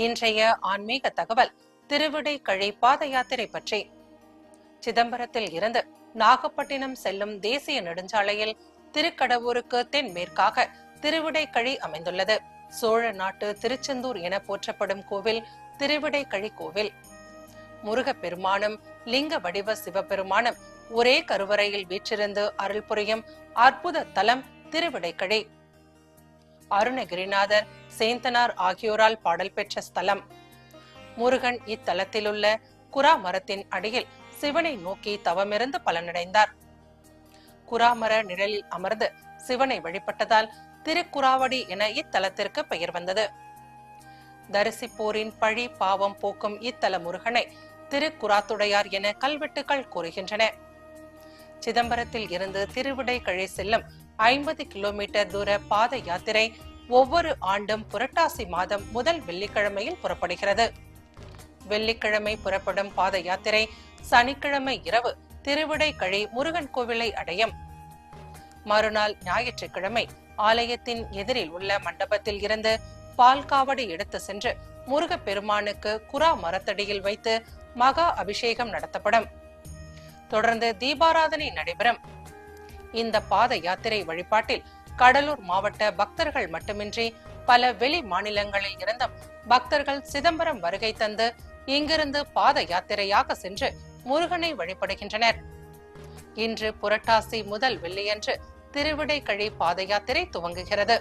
இன்றைய ஆன்மீக தகவல் திருவிடை கழி பாத யாத்திரை பற்றி. சிதம்பரத்தில் இருந்து நாகப்பட்டினம் செல்லும் தேசிய நெடுஞ்சாலையில் திருக்கடவூருக்கு தென்மேற்காக திருவிடைக்கழி அமைந்துள்ளது. சோழ நாட்டு திருச்செந்தூர் என போற்றப்படும் கோவில் திருவிடைக்கழி கோவில். முருகப்பெருமானும் லிங்க வடிவ சிவபெருமானும் ஒரே கருவறையில் வீற்றிருந்து அருள் புரியும் அற்புத தலம் திருவிடைக்கழி அருணகிரிநாதர் சேந்தனார் ஆகியோரால் பாடல் பெற்ற ஸ்தலம். முருகன் இத்தலத்திலுள்ள குரா மரத்தின் அடியில் சிவனை நோக்கி தவமிருந்து பலனடைந்தார். குராமர நிழலில் அமர்ந்து சிவனை வழிபட்டதால் திருக்குறாவடி என இத்தலத்திற்கு பெயர் வந்தது. தரிசிப்போரின் பழி பாவம் போக்கும் இத்தல முருகனை திருக்குறாத்துடையார் என கல்வெட்டுகள் கூறுகின்றன. சிதம்பரத்தில் இருந்து திருவிடை கழி செல்லும் ஐம்பது கிலோமீட்டர் தூர பாத யாத்திரை ஒவ்வொரு ஆண்டும் புரட்டாசி மாதம் முதல் வெள்ளிக்கிழமையில் புறப்படுகிறது. வெள்ளிக்கிழமை புறப்படும் பாத யாத்திரை சனிக்கிழமை இரவு திருவிடைக்கழி முருகன் கோவிலை அடையும். மறுநாள் ஞாயிற்றுக்கிழமை ஆலயத்தின் எதிரில் உள்ள மண்டபத்தில் இருந்து பால்காவடி எடுத்து சென்று முருகப் பெருமானுக்கு குரா மரத்தடியில் வைத்து மகா அபிஷேகம் நடத்தப்படும். தொடர்ந்து தீபாராதனை நடைபெறும். இந்த பாத யாத்திரை வழிபாட்டில் கடலூர் மாவட்ட பக்தர்கள் மட்டுமின்றி பல வெளி மாநிலங்களில் இருந்தும் பக்தர்கள் சிதம்பரம் வருகை தந்து இங்கிருந்து பாத யாத்திரையாக சென்று முருகனை வழிபடுகின்றனர். இன்று புரட்டாசி முதல் வெள்ளியன்று திருவிடைக்கழி பாத யாத்திரை துவங்குகிறது.